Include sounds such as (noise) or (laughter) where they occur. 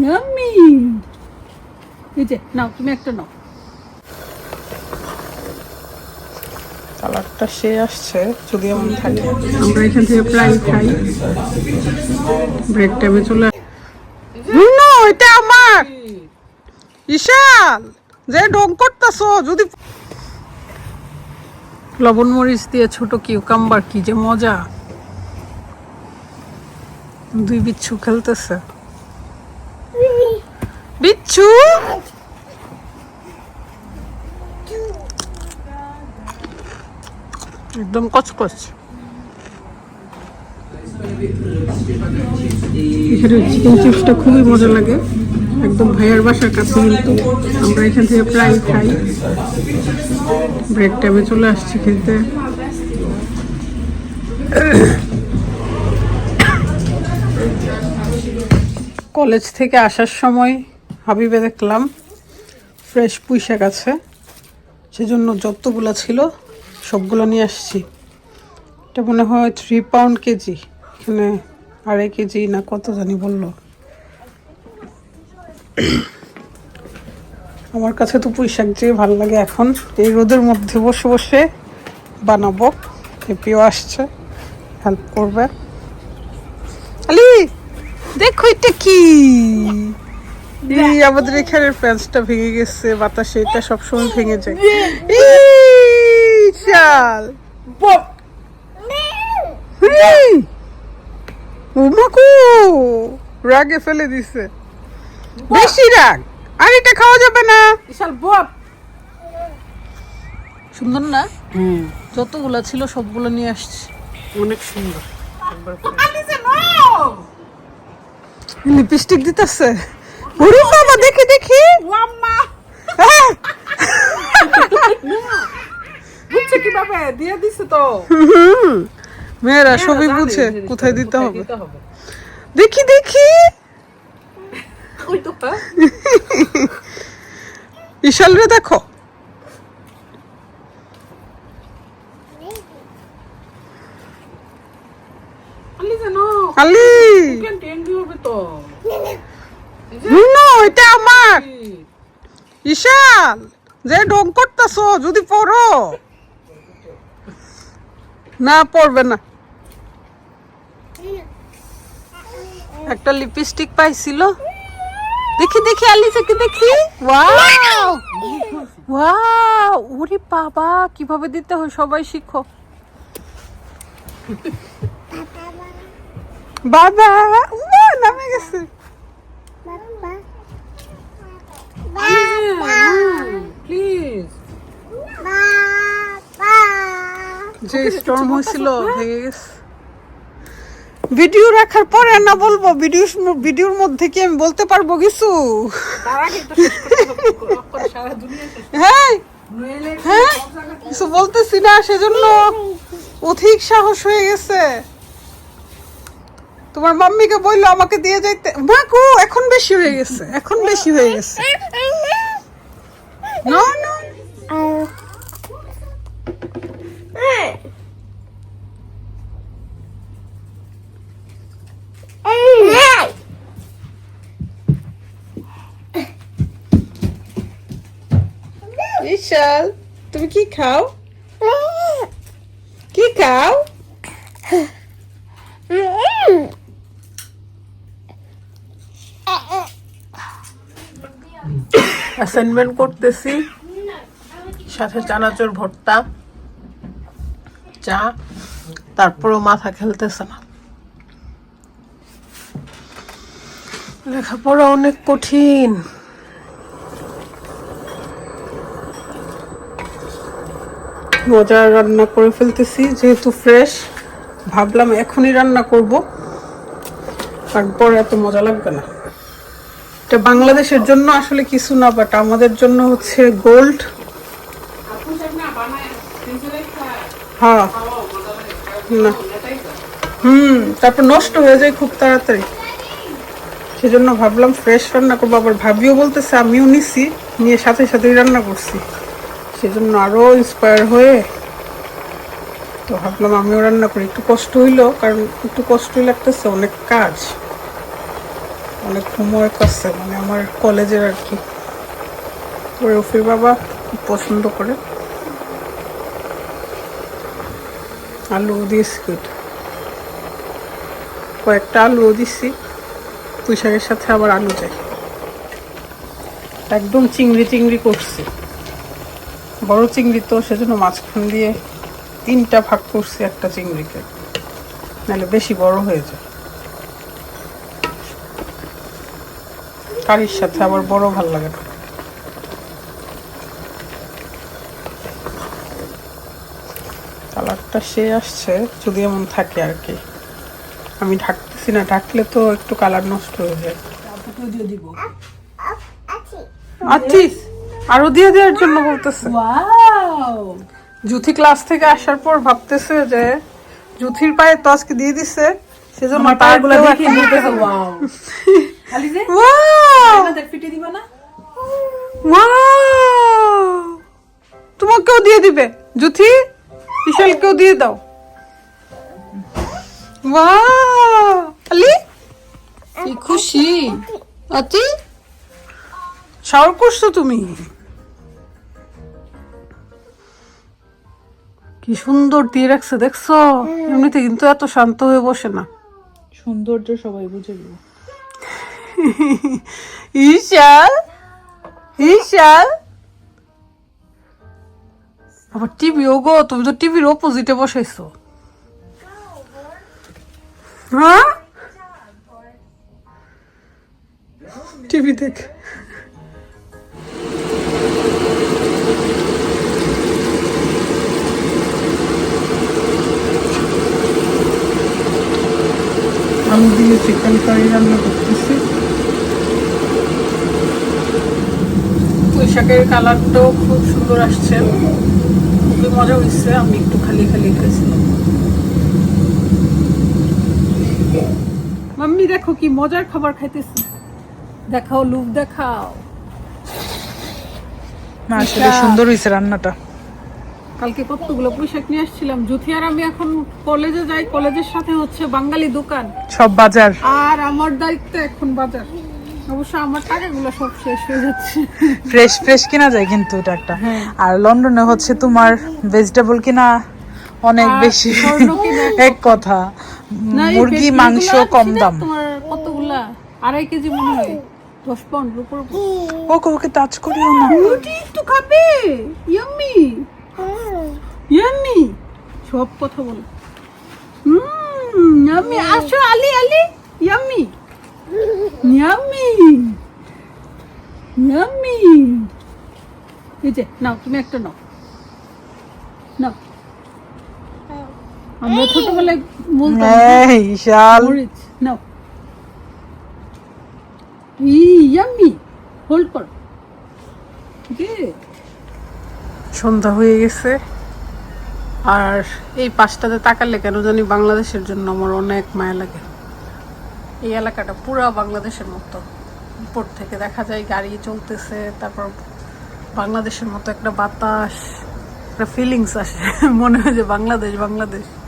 Yummy এই যে নাও তুমি একটা নাও। কালারটা সে আসছে যদি এমন থাকে। আমরা এখান থেকে প্রায় খাই। ব্রেক টাইমে চলে নো এটা আমার! ঈশান যে ডং করতেছো যদি লবণ মরিচ দিয়ে ছোট কিউকাম্বার কি যে মজা। দুই বিচ্ছু খেলতেছে। বিচ্ছু? একদম কচকচ। এখানে চিকেন চিপসটা খুবই মজা লাগে। একদম ভাইয়ার বাসার কাছে কিন্তু আমরা এখান থেকে প্রায় খাই। ব্রেক টাইমে চলে আসছি খেলতে কলেজ থেকে আসার সময় হাবিবে দেখলাম ফ্রেশ পুঁই শাক আছে। সেজন্য যতগুলো ছিল, সবগুলো নিয়ে আসছি। এটা মনে হয় থ্রি পাউন্ড কেজি, এখানে আড়াই কেজি না কত জানি বলল। আমার কাছে তো পুঁই শাক যে ভালো লাগে এখন, এই রোদের মধ্যে বসে বসে বানাবো। হেপিও আসছে হেল্প করবে। আলি, দেখো এটা কি? এই আমাদের এখানের ফ্যান্সটা ভেঙে গেছে বাতাসে এটা সবসময় ভেঙে যায়। চাল। রাগে ফেলে দিছে। বেশি রাগ আর এটা খাওয়া যাবে না। বিশাল বপ সুন্দর না? যতগুলো ছিল সবগুলো নিয়ে আসছি। অনেক সুন্দর। লিপস্টিক দিতেছে? ওরে বাবা দেখি দেখি। হ্যাঁ, বুঝছে কীভাবে? দিয়ে দিছে তো। মেয়েরা সবই বুঝে কোথায় দিতে হবে। দেখি দেখি। হ্যাঁ। বিশাল রে দেখো। আলি যেন আলি। কেন টেন্ডি হবে তো? নো এটা আমার। ঈশান যে ডং করতেছো যদি পড়ো। না পড়বে না। একটা লিপস্টিক পাইছিল। দেখি দেখি আলিসাকে দেখি। ওয়াও ওয়াও ওরে বাবা কীভাবে দিতে হয় সবাই শিখো। বাবা উমা, নামে গেছে। যে স্টর্ম হয়েছিল ভেঙে গেছে। ভিডিও রাখার পরে না বলব ভিডিও ভিডিওর মধ্যে কি আমি বলতে পারব কিছু? তার আগে তো শেষ করতে হবে অক্ষর সারা দুনিয়া শেষ হ্যাঁ হ্যাঁ কিছু বলতেছি না সেজন্য অধিক সাহস হয়ে গেছে। তোমার মাম্মিকে বলল আমাকে দিয়ে যাইতে। মাকু এখন বেশি হয়ে গেছে এখন বেশি হয়ে গেছে। না বিশাল তুমি কি খাও? কি খাও? অ্যাসাইনমেন্ট করতেছি, সাথে চানাচুর ভর্তা, চা, তারপরও মাথা খেলতেছে না। লেখাপড়া অনেক কঠিন। মজার রান্না করে ফেলতেছি, যেহেতু ফ্রেশ ভাবলাম এখনই রান্না করব। তারপর এত মজা লাগবে না। এটা বাংলাদেশের জন্য আসলে কিছু না বাট আমাদের জন্য হচ্ছে গোল্ড হ্যাঁ। হুম, তারপর নষ্ট হয়ে যায় খুব তাড়াতাড়ি। সেজন্য ভাবলাম ফ্রেশ রান্না করব, আবার ভাবিও বলতেছে আমিও নিছি, নিয়ে সাথে সাথেই রান্না করছি। সেজন্য আরও ইন্সপায়ার হয়ে তো ভাবলাম আমিও রান্না করি। একটু কষ্ট হইল, কারণ একটু কষ্টই লাগতেছে অনেক কাজ, অনেক হোমওয়ার্ক আছে মানে আমার কলেজের আর কি। রফির বাবা পছন্দ করে। আলু কইটা কয়েকটা আলুও দিচ্ছি পুঁই শাকের সাথে আবার আলু চাই। একদম চিংড়ি চিংড়ি করছি। বড় চিংড়ি তো সেজন্য মাঝখান দিয়ে তিনটা ভাগ করছি একটা চিংড়িকে। নাহলে বেশি বড় হয়ে যায়। কারির সাথে আবার বড় ভালো লাগে না। কালারটা সে আসছে যদি এমন থাকে আর কি। আমি ঢাকতেছি না ঢাকলে তো একটু কালার নষ্ট হয়ে যায়। আছিস আরও দিয়ে দেওয়ার জন্য বলতেছে। জুথি ক্লাস থেকে আসার পর ভাবতেছে যে জুথির পায়ে তো আজকে দিয়ে দিছে? সেজন্য পাগুলো দেখে ওয়াও (laughs) খালি! আমাদের ফিটে দিবা না? Wow! তোমাকেও দিয়ে দিবে। জুথি বিশালকেও দিয়ে দাও। Wow! আলি? কি খুশি? আতি? শাওয়ার করছ তুমি? কি সুন্দর দিয়ে রাখছে দেখছ? এমনিতে কিন্তু এত শান্ত হয়ে বসে না। সৌন্দর্য সবাই বুঝে গেল। (laughs) ঈশাল? ঈশাল? আবার টিভি ও গো তুমি তো টিভির অপোজিটে বসাইছো। হ্যাঁ? টিভি দেখ। আমি দিয়ে চিকেন কারি রান্না করতেছি। শাকের কালারটাও খুব সুন্দর আসছে। খুবই মজা হয়েছে আমি একটু খালি খালি খাইছিলাম মাম্মি দেখো কি মজার খাবার খাইতেছি। দেখাও লুক দেখাও। না আসলে সুন্দর হয়েছে রান্নাটা। কালকে কতগুলো পোশাক নিয়ে আসছিলাম। জুথি আর আমি এখন কলেজে যাই কলেজের সাথে হচ্ছে বাঙালি দোকান। সব বাজার। আর আমার দায়িত্ব এখন বাজার। অবশ্য আমার টাকাগুলো সব শেষ হয়ে যাচ্ছে। ফ্রেশ ফ্রেশ কিনা যায় কিন্তু এটা একটা। হ্যাঁ। আর লন্ডনে হচ্ছে তোমার ভেজিটেবল কিনা অনেক বেশি। এক কথা। মুরগি মাংস কম দাম। তোমার কতগুলা? আড়াই কেজি মনে হয়। দশ পাউন্ড ওকে ওকে টাচ করিও না। একটু খাবে। ইয়াম্মি ইয়াম্মি সব কথা বলে। হুম ইয়াম্মি আসো Ali Ali. Yummy yummy yummy. এই যে নাও তুমি একটা নাও। নাও। আমরা ছোটবেলায় বলতাম এই নাও। ইয়াম্মি হোল্ড কর। সন্ধ্যা হয়ে গেছে। আর এই পাশটাতে তাকালে কেন জানি বাংলাদেশের জন্য আমার অনেক মায়া লাগে। এই এলাকাটা পুরা বাংলাদেশের মতো। উপর থেকে দেখা যায় গাড়ি চলতেছে, তারপর বাংলাদেশের মতো একটা বাতাস, একটা ফিলিংস আসে। (laughs) মনে হয় যে বাংলাদেশ বাংলাদেশ।